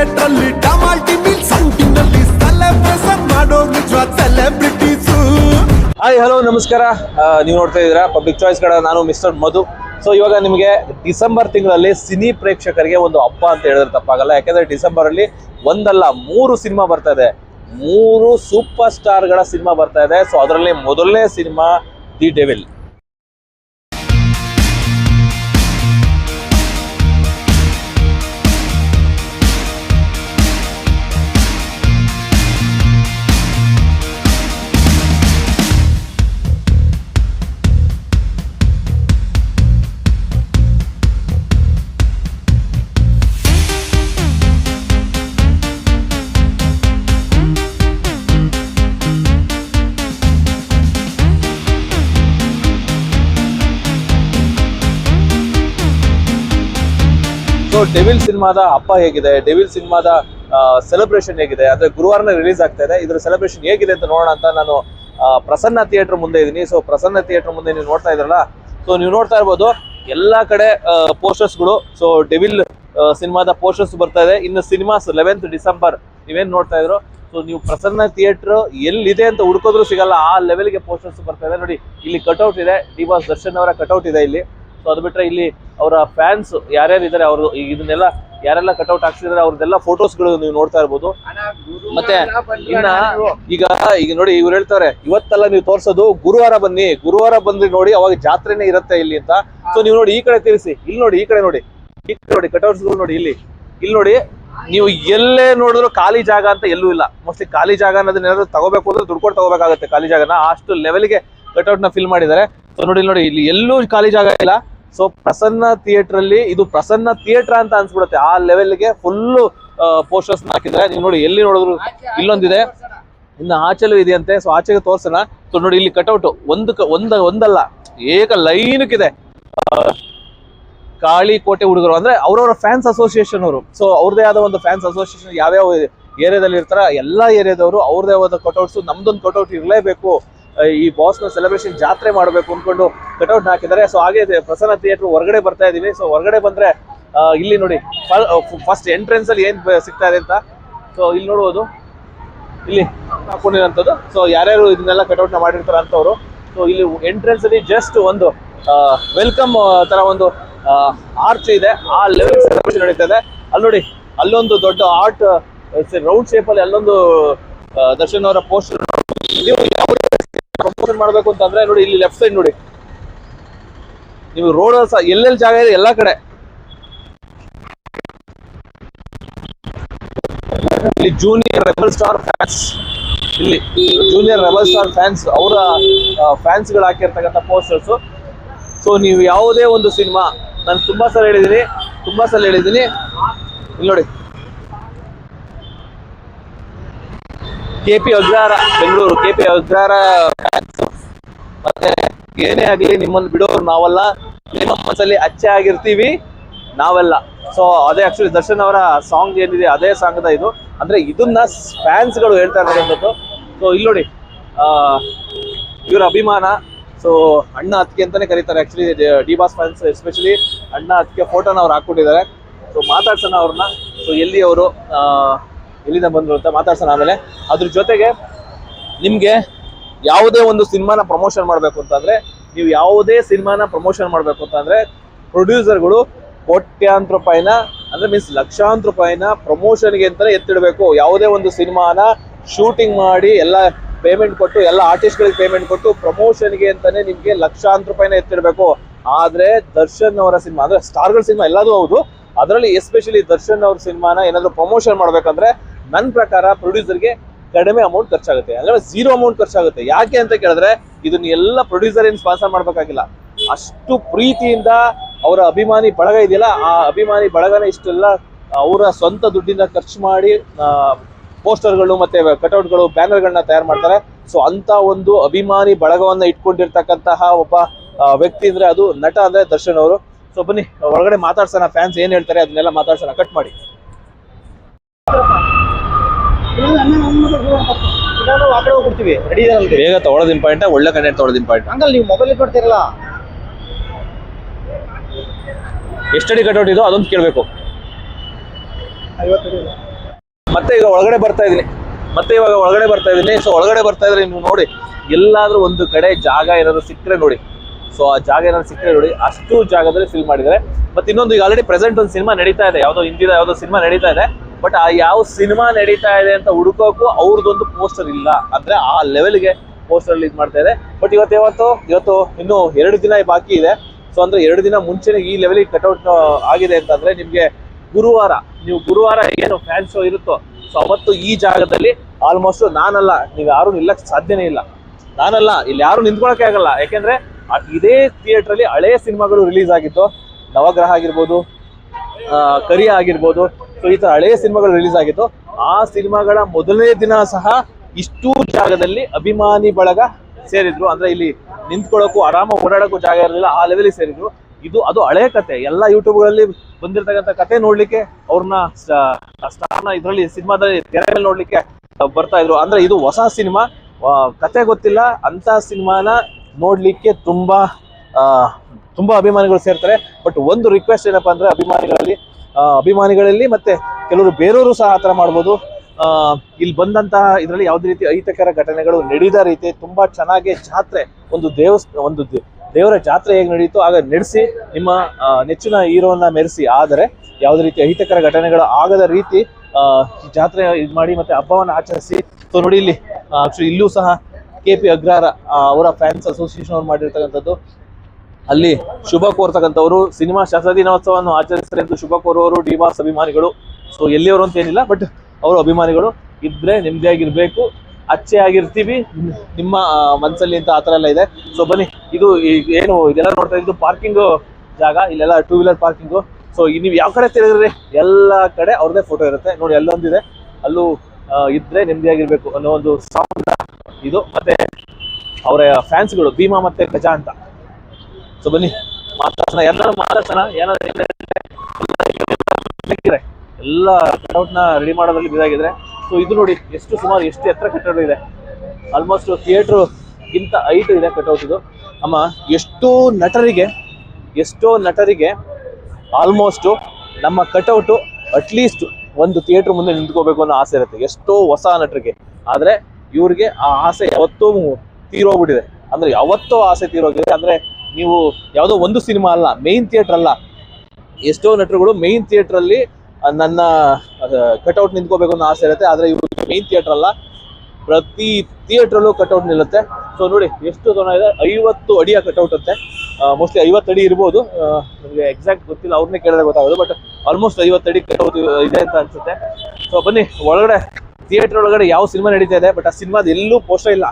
ಥಿಯೇಟ್ರಲ್ಲಿ ಟಮಾಲ್ಟಿ mill ಸಂಟಿನಲ್ಲಿ celebration ಮಾಡೋ ನಿಜವಾದ ಸೆಲೆಬ್ರಿಟೀಸು ಹಾಯ್ ಹಲೋ ನಮಸ್ಕಾರ. ನೀವು ನೋಡ್ತಾ ಇದ್ದೀರಾ? ಪಬ್ಲಿಕ್ ಚಾಯ್ಸ್ ಕಡೆ ನಾನು ಮಿಸ್ಟರ್ ಮಧು. ಸೊ ಇವಾಗ ನಿಮಗೆ ಡಿಸೆಂಬರ್ ತಿಂಗಳಲ್ಲಿ ಸಿನಿ ಪ್ರೇಕ್ಷಕರಿಗೆ ಒಂದು ಹಬ್ಬ ಅಂತ ಹೇಳಿದ್ರೆ ತಪ್ಪಾಗಲ್ಲ. ಯಾಕಂದ್ರೆ ಡಿಸೆಂಬರ್ ಅಲ್ಲಿ ಒಂದಲ್ಲ, ಮೂರು ಸಿನಿಮಾ ಬರ್ತಾ ಇದೆ. ಮೂರು ಸೂಪರ್ ಸ್ಟಾರ್ಗಳ ಸಿನಿಮಾ ಬರ್ತಾ ಇದೆ. ಸೊ ಅದರಲ್ಲಿ ಮೊದಲನೇ ಸಿನಿಮಾ ದಿ ಡೆವಿಲ್. ಡೆವಿಲ್ ಸಿನಿಮಾದ ಅಪ್ಪ ಹೇಗಿದೆ? ಡೆವಿಲ್ ಸಿನಿಮಾದ ಸೆಲೆಬ್ರೇಷನ್ ಹೇಗಿದೆ? ಅಂದ್ರೆ ಗುರುವಾರ ರಿಲೀಸ್ ಆಗ್ತಾ ಇದೆ. ಇದ್ರ ಸೆಲೆಬ್ರೇಷನ್ ಹೇಗಿದೆ ಅಂತ ನೋಡೋಣ ಅಂತ ನಾನು ಪ್ರಸನ್ನ ಥಿಯೇಟರ್ ಮುಂದೆ ಇದ್ದೀನಿ. ಸೊ ಪ್ರಸನ್ನ ಥಿಯೇಟರ್ ಮುಂದೆ ನೀವು ನೋಡ್ತಾ ಇದ್ರಲ್ಲ ಸೊ ನೀವು ನೋಡ್ತಾ ಇರ್ಬೋದು, ಎಲ್ಲಾ ಕಡೆ ಪೋಸ್ಟರ್ಸ್ಗಳು ಸೊ ಡೆವಿಲ್ ಸಿನಿಮಾದ ಪೋಸ್ಟರ್ಸ್ ಬರ್ತಾ ಇದೆ. ಇನ್ನು ಸಿನಿಮಾಸ್ ಲೆವೆಂತ್ ಡಿಸೆಂಬರ್ ನೀವೇನ್ ನೋಡ್ತಾ ಇದ್ರು? ಸೊ ನೀವು ಪ್ರಸನ್ನ ಥಿಯೇಟರ್ ಎಲ್ಲಿದೆ ಅಂತ ಹುಡ್ಕೋದ್ರು ಸಿಗಲ್ಲ. ಆ ಲೆವೆಲ್ಗೆ ಪೋಸ್ಟರ್ಸ್ ಬರ್ತಾ ಇದೆ. ನೋಡಿ, ಇಲ್ಲಿ ಕಟೌಟ್ ಇದೆ. ಡಿ ಬಾಸ್ ದರ್ಶನ್ ಅವರ ಕಟೌಟ್ ಇದೆ ಇಲ್ಲಿ. ಸೊ ಅದು ಬಿಟ್ರೆ ಇಲ್ಲಿ ಅವರ ಫ್ಯಾನ್ಸ್ ಯಾರ್ಯಾರು ಇದಾರೆ ಅವರು ಇದನ್ನೆಲ್ಲ ಯಾರೆಲ್ಲ ಕಟೌಟ್ ಹಾಕ್ಸಿದಾರೆ, ಅವ್ರದ್ದೆಲ್ಲ ಫೋಟೋಸ್ಗಳು ನೀವು ನೋಡ್ತಾ ಇರ್ಬೋದು. ಮತ್ತೆ ಇನ್ನ ಈಗ ಈಗ ನೋಡಿ ಇವ್ರು ಹೇಳ್ತಾರೆ, ಇವತ್ತೆಲ್ಲ ನೀವು ತೋರ್ಸೋದು ಗುರುವಾರ ಬನ್ನಿ, ಗುರುವಾರ ಬಂದ್ರಿ ನೋಡಿ ಅವಾಗ ಜಾತ್ರೆನೇ ಇರುತ್ತೆ ಇಲ್ಲಿ ಅಂತ. ಸೊ ನೀವು ನೋಡಿ ಈ ಕಡೆ ತಿಳಿಸಿ ಇಲ್ಲಿ ನೋಡಿ, ಈ ಕಡೆ ನೋಡಿ, ಈ ಕಡೆ ನೋಡಿ ಕಟೌಟ್ಸ್ ನೋಡಿ ಇಲ್ಲಿ. ಇಲ್ಲಿ ನೋಡಿ, ನೀವು ಎಲ್ಲೇ ನೋಡಿದ್ರು ಖಾಲಿ ಜಾಗ ಅಂತ ಎಲ್ಲೂ ಇಲ್ಲ. ಮೋಸ್ಟ್ಲಿ ಖಾಲಿ ಜಾಗ ಅನ್ನೋದನ್ನ ಏನಾದ್ರು ತಗೋಬೇಕು ಅಂದ್ರೆ ದುಡ್ಕೊಂಡು ತಗೋಬೇಕಾಗುತ್ತೆ ಖಾಲಿ ಜಾಗನ. ಅಷ್ಟು ಲೆವೆಲ್ಗೆ ಕಟೌಟ್ನ ಫಿಲ್ ಮಾಡಿದ್ದಾರೆ. ಸೊ ನೋಡಿ ನೋಡಿ ಇಲ್ಲಿ ಎಲ್ಲೂ ಖಾಲಿ ಜಾಗ ಇಲ್ಲ. ಸೊ ಪ್ರಸನ್ನ ಥಿಯೇಟರ್ ಅಲ್ಲಿ ಇದು ಪ್ರಸನ್ನ ಥಿಯೇಟರ್ ಅಂತ ಅನ್ಸ್ಬಿಡುತ್ತೆ. ಆ ಲೆವೆಲ್ಗೆ ಫುಲ್ ಪೋಸ್ಟರ್ಸ್ ಹಾಕಿದ್ರೆ ನೀವು ನೋಡಿ ಎಲ್ಲಿ ನೋಡಿದ್ರು ಇಲ್ಲೊಂದಿದೆ. ಇನ್ನು ಆಚೆಲೂ ಇದೆಯಂತೆ. ಸೊ ಆಚೆಗೆ ತೋರ್ಸೋಣ. ಸೊ ನೋಡಿ ಇಲ್ಲಿ ಕಟೌಟ್ ಒಂದು ಒಂದ ಒಂದಲ್ಲ. ಏಕ ಲೈನಕ್ಕಿದೆ. ಕಾಳಿ ಕೋಟೆ ಹುಡುಗರು. ಅಂದ್ರೆ ಅವ್ರವ್ರ ಫ್ಯಾನ್ಸ್ ಅಸೋಸಿಯೇಷನ್ ಅವರು. ಸೊ ಅವ್ರದೇ ಆದ ಒಂದು ಫ್ಯಾನ್ಸ್ ಅಸೋಸಿಯೇಷನ್ ಯಾವ್ಯಾವ ಏರಿಯಾದಲ್ಲಿ ಇರ್ತಾರ ಎಲ್ಲಾ ಏರಿಯಾದವರು ಅವ್ರದೇ ಆದ ಕಟೌಟ್ಸ್ ನಮ್ದೊಂದು ಕಟೌಟ್ ಇರಲೇಬೇಕು. ಈ ಬಾಸ್ನ ಸೆಲೆಬ್ರೇಷನ್ ಜಾತ್ರೆ ಮಾಡಬೇಕು ಅನ್ಕೊಂಡು ಕಟೌಟ್ ಹಾಕಿದ್ದಾರೆ. ಸೊ ಹಾಗೆ ಪ್ರಸನ್ನ ಥಿಯೇಟರ್ ಹೊರಗಡೆ ಬರ್ತಾ ಇದೀವಿ. ಸೊ ಹೊರಗಡೆ ಬಂದ್ರೆ ಇಲ್ಲಿ ನೋಡಿ ಫಸ್ಟ್ ಎಂಟ್ರೆನ್ಸ್ ಅಲ್ಲಿ ಏನ್ ಸಿಗ್ತಾ ಇದೆ ಅಂತ. ಸೊ ಇಲ್ಲಿ ನೋಡ್ಬೋದು. ಇಲ್ಲಿ ಹಾಕೊಂಡಿರೋಂಥದ್ದು ಸೊ ಯಾರ್ಯಾರು ಇದನ್ನೆಲ್ಲ ಕಟೌಟ್ನ ಮಾಡಿರ್ತಾರ ಅಂತವ್ರು. ಸೊ ಇಲ್ಲಿ ಎಂಟ್ರೆನ್ಸ್ ಅಲ್ಲಿ ಜಸ್ಟ್ ಒಂದು ವೆಲ್ಕಮ್ ತರ ಒಂದು ಆರ್ಚ್ ಇದೆ. ಆ ಲೆವೆಲ್ ಸೆಲೆಬ್ರೇಷನ್ ನಡೀತಾ ಇದೆ. ಅಲ್ಲಿ ನೋಡಿ, ಅಲ್ಲೊಂದು ದೊಡ್ಡ ಆರ್ಟ್ ರೌಂಡ್ ಶೇಪ್ ಅಲ್ಲಿ ಅಲ್ಲೊಂದು ದರ್ಶನ್ ಅವರ ಪೋಸ್ಟರ್ ನೀವು ಯಾವ ಮಾಡ್ಬೇಕು ಅಂತಂದ್ರೆ ನೋಡಿ ಇಲ್ಲಿ ಲೆಫ್ಟ್ ಸೈಡ್ ನೋಡಿ. ನೀವು ರೋಡ್ ಎಲ್ಲೆಲ್ಲಿ ಜಾಗ ಇದೆ ಎಲ್ಲಾ ಕಡೆ. ಇಲ್ಲಿ ಜೂನಿಯರ್ ರೆಬಲ್ ಸ್ಟಾರ್ ಫ್ಯಾನ್ಸ್ ಇಲ್ಲಿ ಜೂನಿಯರ್ ರೆಬಲ್ ಸ್ಟಾರ್ ಫ್ಯಾನ್ಸ್ ಅವರ ಫ್ಯಾನ್ಸ್ಗಳು ಹಾಕಿರ್ತಕ್ಕಂಥ ಪೋಸ್ಟರ್ಸ್ ಸೊ ನೀವು ಯಾವುದೇ ಒಂದು ಸಿನಿಮಾ ನಾನು ತುಂಬಾ ಸಲ ಹೇಳಿದ್ದೀನಿ ತುಂಬಾ ಸಲ ಹೇಳಿದ್ದೀನಿ ಇಲ್ಲಿ ನೋಡಿ. K P Agrahara Bengaluru K P Agrahara fans ಏನೇ ಆಗಲಿ, ನಿಮ್ಮನ್ನು ಬಿಡೋರು ನಾವಲ್ಲ. ನಿಮ್ಮ ಮನಸ್ಸಲ್ಲಿ ಅಚ್ಚೆ ಆಗಿರ್ತೀವಿ ನಾವೆಲ್ಲ. ಸೊ ಅದೇ ಆಕ್ಚುಲಿ ದರ್ಶನ್ ಅವರ ಸಾಂಗ್ ಏನಿದೆ, ಅದೇ ಸಾಂಗ್ದ ಇದು. ಅಂದ್ರೆ ಇದನ್ನ ಫ್ಯಾನ್ಸ್ಗಳು ಹೇಳ್ತಾ ಇರೋದು ಸೊ ಇಲ್ಲಿ ನೋಡಿ ಇವ್ರ ಅಭಿಮಾನ. ಸೊ ಅಣ್ಣ ಅತ್ತಿಗೆ ಅಂತಾನೆ ಕರೀತಾರೆ actually D boss fans especially ಅಣ್ಣ ಅತ್ತಿಗೆ ಫೋಟೋನ ಅವ್ರು ಹಾಕ್ಕೊಟ್ಟಿದ್ದಾರೆ. ಸೊ ಮಾತಾಡ್ಸೋಣ ಅವ್ರನ್ನ. ಸೊ ಎಲ್ಲಿ ಅವರು ಎಲ್ಲಿಂದ ಬಂದರು ಅಂತ ಮಾತಾಡ್ಸೋಣ ಆಮೇಲೆ. ಅದ್ರ ಜೊತೆಗೆ ನಿಮ್ಗೆ ಯಾವುದೇ ಒಂದು ಸಿನಿಮಾನ ಪ್ರಮೋಷನ್ ಮಾಡಬೇಕು ಅಂತಂದ್ರೆ, ನೀವು ಯಾವುದೇ ಸಿನಿಮಾನ ಪ್ರಮೋಷನ್ ಮಾಡಬೇಕು ಅಂತಂದ್ರೆ ಪ್ರೊಡ್ಯೂಸರ್ಗಳು ಕೋಟ್ಯಾಂತರ ರೂಪಾಯಿನ ಅಂದ್ರೆ ಮೀನ್ಸ್ ಲಕ್ಷಾಂತರ ರೂಪಾಯಿನ ಪ್ರಮೋಷನ್ಗೆ ಅಂತಲೇ ಎತ್ತಿಡಬೇಕು. ಯಾವುದೇ ಒಂದು ಸಿನಿಮಾನ ಶೂಟಿಂಗ್ ಮಾಡಿ ಎಲ್ಲ ಪೇಮೆಂಟ್ ಕೊಟ್ಟು, ಎಲ್ಲ ಆರ್ಟಿಸ್ಟ್ಗಳಿಗೆ ಪೇಮೆಂಟ್ ಕೊಟ್ಟು ಪ್ರಮೋಷನ್ಗೆ ಅಂತಾನೆ ನಿಮಗೆ ಲಕ್ಷಾಂತರ ರೂಪಾಯಿನ ಎತ್ತಿಡಬೇಕು. ಆದರೆ ದರ್ಶನ್ ಅವರ ಸಿನಿಮಾ, ಅಂದ್ರೆ ಸ್ಟಾರ್ಗಳ ಸಿನಿಮಾ ಎಲ್ಲದೂ ಹೌದು. ಅದರಲ್ಲಿ ಎಸ್ಪೆಷಲಿ ದರ್ಶನ್ ಅವ್ರ ಸಿನಿಮಾನ ಏನಾದರೂ ಪ್ರಮೋಷನ್ ಮಾಡ್ಬೇಕಂದ್ರೆ, ನನ್ನ ಪ್ರಕಾರ ಪ್ರೊಡ್ಯೂಸರ್ಗೆ ಕಡಿಮೆ ಅಮೌಂಟ್ ಖರ್ಚಾಗುತ್ತೆ. ಅಂದ್ರೆ ಝೀರೋ ಅಮೌಂಟ್ ಖರ್ಚಾಗುತ್ತೆ. ಯಾಕೆ ಅಂತ ಕೇಳಿದ್ರೆ, ಇದನ್ನ ಎಲ್ಲ ಪ್ರೊಡ್ಯೂಸರ್ ಏನು ಸ್ಪಾನ್ಸರ್ ಮಾಡ್ಬೇಕಾಗಿಲ್ಲ. ಅಷ್ಟು ಪ್ರೀತಿಯಿಂದ ಅವರ ಅಭಿಮಾನಿ ಬಳಗ ಇದೆಯಲ್ಲ, ಆ ಅಭಿಮಾನಿ ಬಳಗನ ಇಷ್ಟೆಲ್ಲ ಅವರ ಸ್ವಂತ ದುಡ್ಡಿನ ಖರ್ಚು ಮಾಡಿ ಪೋಸ್ಟರ್ಗಳು ಮತ್ತೆ ಕಟೌಟ್ಗಳು ಬ್ಯಾನರ್ಗಳನ್ನ ತಯಾರು ಮಾಡ್ತಾರೆ. ಸೊ ಅಂತ ಒಂದು ಅಭಿಮಾನಿ ಬಳಗವನ್ನ ಇಟ್ಕೊಂಡಿರ್ತಕ್ಕಂತಹ ಒಬ್ಬ ವ್ಯಕ್ತಿ ಅಂದ್ರೆ ಅದು ನಟ ಅಂದ್ರೆ ದರ್ಶನ್ ಅವರು. ಸೊ ಬನ್ನಿ, ಒಳಗಡೆ ಮಾತಾಡ್ಸೋಣ. ಫ್ಯಾನ್ಸ್ ಏನ್ ಹೇಳ್ತಾರೆ, ಅದನ್ನೆಲ್ಲ ಮಾತಾಡ್ಸೋಣ. ಕಟ್ ಮಾಡಿ ನಾನು ಆ ಕಡೆ ಹೋಗ್ಬಿಡ್ತೀವಿ ರೆಡಿ ಇದರಲ್ಲಿ ಬೇಗ ತಗೊಳ್ಳೋದು ಇಂಪಾರ್ಟೆಂಟ್ ಒಳ್ಳೆ ಕಂಟೆಂಟ್ ತಗೊಳ್ಳೋದು ಇಂಪಾರ್ಟೆಂಟ್ ಹಂಗಲ್ಲ ನೀವು ಮೊಬೈಲ್ ಕೊಡ್ತೀರಲ್ಲ? ಎಷ್ಟಡಿ ಕಟೌಟ್ ಇದು ಅದೊಂದು ಕೇಳಬೇಕು. ಮತ್ತೆ ಈಗ ಒಳಗಡೆ ಬರ್ತಾ ಇದೀನಿ. ಮತ್ತೆ ಇವಾಗ ಒಳಗಡೆ ಬರ್ತಾ ಇದೀನಿ. ಸೊ ಒಳಗಡೆ ಬರ್ತಾ ಇದ್ರೆ ನೀವು ನೋಡಿ ಎಲ್ಲಾದ್ರೂ ಒಂದು ಕಡೆ ಜಾಗ ಏನಾದ್ರು ಸಿಕ್ಕರೆ ನೋಡಿ. ಸೊ ಆ ಜಾಗ ಏನಾದ್ರು ಸಿಕ್ಕರೆ ನೋಡಿ ಅಷ್ಟು ಜಾಗದಲ್ಲಿ ಫಿಲ್ ಮಾಡಿದ್ದಾರೆ. ಮತ್ತೆ ಇನ್ನೊಂದು ಈಗ ಆಲ್ರೆಡಿ ಪ್ರೆಸೆಂಟ್ ಒಂದು ಸಿನಿಮಾ ನಡೀತಾ ಇದೆ. ಯಾವ್ದೋ ಹಿಂದಿದ ಯಾವುದೋ ಸಿನಿಮಾ ನಡೀತಾ ಇದೆ. ಬಟ್ ಆ ಯಾವ ಸಿನಿಮಾ ನಡೀತಾ ಇದೆ ಅಂತ ಹುಡುಕೋಕ್ಕೂ ಅವ್ರದ್ದೊಂದು ಪೋಸ್ಟರ್ ಇಲ್ಲ. ಅಂದ್ರೆ ಆ ಲೆವೆಲ್ಗೆ ಪೋಸ್ಟರ್ ಇದು ಮಾಡ್ತಾ ಇದೆ. ಬಟ್ ಇವತ್ತು ಇವತ್ತು ಇವತ್ತು ಇನ್ನು ಎರಡು ದಿನ ಬಾಕಿ ಇದೆ. ಸೊ ಅಂದ್ರೆ ಎರಡು ದಿನ ಮುಂಚೆನೆ ಈ ಲೆವೆಲಿಗೆ ಕಟ್ಔಟ್ ಆಗಿದೆ ಅಂತಂದ್ರೆ ನಿಮಗೆ ಗುರುವಾರ, ನೀವು ಗುರುವಾರ ಏನು ಫ್ಯಾನ್ ಶೋ ಇರುತ್ತೋ ಸೊ ಅವತ್ತು ಈ ಜಾಗದಲ್ಲಿ ಆಲ್ಮೋಸ್ಟ್ ನಾನಲ್ಲ, ನೀವು ಯಾರು ನಿಲ್ಲಕ್ಕೆ ಸಾಧ್ಯನೇ ಇಲ್ಲ. ನಾನಲ್ಲ, ಇಲ್ಲಿ ಯಾರು ನಿಂತ್ಕೊಳಕ್ಕೆ ಆಗಲ್ಲ. ಯಾಕೆಂದ್ರೆ ಇದೇ ಥಿಯೇಟರ್ ಅಲ್ಲಿ ಹಳೆಯ ಸಿನಿಮಾಗಳು ರಿಲೀಸ್ ಆಗಿತ್ತು ನವಗ್ರಹ ಆಗಿರ್ಬೋದು ಕರಿ ಆಗಿರ್ಬೋದು ಸೊ ಈ ತರ ಹಳೆಯ ಸಿನಿಮಾಗಳು ರಿಲೀಸ್ ಆಗಿತ್ತು ಆ ಸಿನಿಮಾಗಳ ಮೊದಲನೇ ದಿನ ಸಹ ಇಷ್ಟು ಜಾಗದಲ್ಲಿ ಅಭಿಮಾನಿ ಬಳಗ ಸೇರಿದ್ರು. ಅಂದ್ರೆ ಇಲ್ಲಿ ನಿಂತ್ಕೊಳ್ಳೋಕು ಆರಾಮ ಓಡಾಡೋಕು ಜಾಗ ಇರಲಿಲ್ಲ, ಆ ಲೆವೆಲ್ ಸೇರಿದ್ರು. ಇದು, ಅದು ಹಳೆ ಕತೆ. ಎಲ್ಲ ಯೂಟ್ಯೂಬ್ಗಳಲ್ಲಿ ಬಂದಿರತಕ್ಕಂಥ ಕತೆ ನೋಡ್ಲಿಕ್ಕೆ ಅವ್ರನ್ನ ಸ್ಟಾರ್ನ ಇದರಲ್ಲಿ, ಸಿನಿಮಾದಲ್ಲಿ ತೆರೆ ಮೇಲೆ ನೋಡ್ಲಿಕ್ಕೆ ಬರ್ತಾ ಇದ್ರು. ಅಂದ್ರೆ ಇದು ಹೊಸ ಸಿನಿಮಾ. ಕತೆ ಗೊತ್ತಿಲ್ಲ. ಅಂತ ಸಿನಿಮಾನ ನೋಡ್ಲಿಕ್ಕೆ ತುಂಬಾ ತುಂಬಾ ಅಭಿಮಾನಿಗಳು ಸೇರ್ತಾರೆ. ಬಟ್ ಒಂದು ರಿಕ್ವೆಸ್ಟ್ ಏನಪ್ಪಾ ಅಂದ್ರೆ, ಅಭಿಮಾನಿಗಳಲ್ಲಿ ಅಭಿಮಾನಿಗಳಲ್ಲಿ ಮತ್ತೆ ಕೆಲವರು ಬೇರೆಯವರು ಸಹ ಆತರ ಮಾಡ್ಬೋದು. ಆ, ಇಲ್ಲಿ ಬಂದಂತಹ ಇದರಲ್ಲಿ ಯಾವುದೇ ರೀತಿ ಅಹಿತಕರ ಘಟನೆಗಳು ನಡೆದ ರೀತಿ ತುಂಬಾ ಚೆನ್ನಾಗಿ ಜಾತ್ರೆ ಒಂದು ದೇವಸ್ ಒಂದು ದೇವರ ಜಾತ್ರೆ ಹೇಗೆ ನಡೆಯಿತು ಆಗ ನಡೆಸಿ ನಿಮ್ಮ ನೆಚ್ಚಿನ ಹೀರೋನ ಮೆರೆಸಿ. ಆದರೆ ಯಾವುದೇ ರೀತಿ ಅಹಿತಕರ ಘಟನೆಗಳು ಆಗದ ರೀತಿ ಆ, ಜಾತ್ರೆ ಇದು ಮಾಡಿ ಮತ್ತೆ ಹಬ್ಬವನ್ನು ಆಚರಿಸಿ. ಸೊ ನೋಡಿ ಇಲ್ಲಿ ಇಲ್ಲೂ ಸಹ ಕೆ ಪಿ ಅಗ್ರಹಾರ ಅವರ ಫ್ಯಾನ್ಸ್ ಅಸೋಸಿಯೇಷನ್ ಅವ್ರು ಮಾಡಿರ್ತಕ್ಕಂಥದ್ದು. ಅಲ್ಲಿ ಶುಭ ಕೋರ್ತಕ್ಕಂಥವ್ರು, ಸಿನಿಮಾ ಶತದಿನೋತ್ಸವವನ್ನು ಆಚರಿಸ್ತಾರೆ ಎಂದು ಶುಭ ಕೋರುವವರು ಡಿ ಬಾಸ್ ಅಭಿಮಾನಿಗಳು. ಸೊ ಎಲ್ಲಿಯವರು ಅಂತ ಏನಿಲ್ಲ ಬಟ್ ಅವರು ಅಭಿಮಾನಿಗಳು ಇದ್ರೆ ನೆಮ್ಮದಿಯಾಗಿರ್ಬೇಕು. ಅಚ್ಚೆ ಆಗಿರ್ತೀವಿ. ನಿಮ್ಮ ಮನಸ್ಸಲ್ಲಿ ಅಂತ ಆತರ ಎಲ್ಲ ಇದೆ. ಸೊ ಬನ್ನಿ, ಇದು ಏನು, ಇದೆಲ್ಲ ನೋಡ್ತಾ ಇದ್ದು ಪಾರ್ಕಿಂಗ್ ಜಾಗ. ಇಲ್ಲೆಲ್ಲ ಟೂ ವೀಲರ್ ಪಾರ್ಕಿಂಗು ಸೊ ನೀವು ಯಾವ ಕಡೆ ತಿರುಗಿದ್ರಿ ಎಲ್ಲ ಕಡೆ ಅವ್ರದೇ ಫೋಟೋ ಇರುತ್ತೆ. ನೋಡಿ, ಅಲ್ಲೊಂದಿದೆ. ಅಲ್ಲೂ ಇದ್ರೆ ನೆಮ್ಮದಿಯಾಗಿರ್ಬೇಕು ಅನ್ನೋ ಒಂದು ಸೌಂಡ್ ಇದು. ಮತ್ತೆ, ಅವರ ಫ್ಯಾನ್ಸ್ಗಳು ಭೀಮಾ ಮತ್ತೆ ಗಜಾ ಅಂತ. ಸೊ ಬನ್ನಿ. ಮಾತಾಡ್ಸೋಣ. ಎಲ್ಲರೂ ಮಾತಾಡ್ಸೋಣ. ಏನಾದ್ರು ಎಲ್ಲ ಕಟ್ಔಟ್ನ ರೆಡಿ ಮಾಡೋದ್ರಲ್ಲಿ ಇದಾಗಿದ್ರೆ ಸೊ ಇದು ನೋಡಿ, ಎಷ್ಟು ಸುಮಾರು ಎಷ್ಟು ಎತ್ತರ ಕಟ್ಟಡ ಇದೆ. ಆಲ್ಮೋಸ್ಟ್ ಥಿಯೇಟ್ರು ಗಿಂತ ಹೈಟ್ ಇದೆ ಕಟ್ಔಟ್ ಇದು. ಅಮ್ಮ, ಎಷ್ಟೋ ನಟರಿಗೆ ಎಷ್ಟೋ ನಟರಿಗೆ ಆಲ್ಮೋಸ್ಟ್ ನಮ್ಮ ಕಟೌಟು ಅಟ್ಲೀಸ್ಟ್ ಒಂದು ಥಿಯೇಟ್ರ್ ಮುಂದೆ ನಿಂತ್ಕೋಬೇಕು ಅನ್ನೋ ಆಸೆ ಇರುತ್ತೆ. ಎಷ್ಟೋ ಹೊಸ ನಟರಿಗೆ. ಆದ್ರೆ, ಇವ್ರಿಗೆ ಆ ಆಸೆ ಯಾವತ್ತೂ ತೀರೋಗ್ಬಿಟ್ಟಿದೆ. ಅಂದ್ರೆ ಯಾವತ್ತೋ ಆಸೆ ತೀರೋಗಿದೆ. ಅಂದ್ರೆ ನೀವು ಯಾವುದೋ ಒಂದು ಸಿನಿಮಾ ಅಲ್ಲ ಮೇನ್ ಥಿಯೇಟರ್ ಅಲ್ಲ ಎಷ್ಟೋ ನಟರುಗಳು ಮೇನ್ ಥಿಯೇಟರ್ ಅಲ್ಲಿ ಆ, ನನ್ನ ಕಟ್ಔಟ್ ನಿಂತ್ಕೋಬೇಕು ಅನ್ನೋ ಆಸೆ ಇರುತ್ತೆ ಆದರೆ ಇವರು ಮೇನ್ ಥಿಯೇಟರ್ ಅಲ್ಲ ಪ್ರತಿ ಥಿಯೇಟ್ರಲ್ಲೂ ಕಟ್ಔಟ್ ನಿಲ್ಲುತ್ತೆ. ಸೊ ನೋಡಿ ಎಷ್ಟು ಜನ ಇದೆ ಐವತ್ತು ಅಡಿಯ ಕಟ್ಔಟ್ ಅಂತೆ. ಮೋಸ್ಟ್ಲಿ ಐವತ್ತು ಅಡಿ ಇರ್ಬೋದು. ನನಗೆ ಎಕ್ಸಾಕ್ಟ್ ಗೊತ್ತಿಲ್ಲ ಅವ್ರನ್ನೇ ಕೇಳಿದ್ರೆ ಗೊತ್ತಾಗೋದು ಬಟ್ ಆಲ್ಮೋಸ್ಟ್ ಐವತ್ತು ಅಡಿ ಕಟೌಟ್ ಇದೆ ಅಂತ ಅನ್ಸುತ್ತೆ. ಸೊ ಬನ್ನಿ ಒಳಗಡೆ ಥಿಯೇಟರ್ ಒಳಗಡೆ ಯಾವ ಸಿನಿಮಾ ನಡೀತಾ ಇದೆ ಬಟ್ ಆ ಸಿನಿಮಾದ ಎಲ್ಲೂ ಪೋಸ್ಟರ್ ಇಲ್ಲ.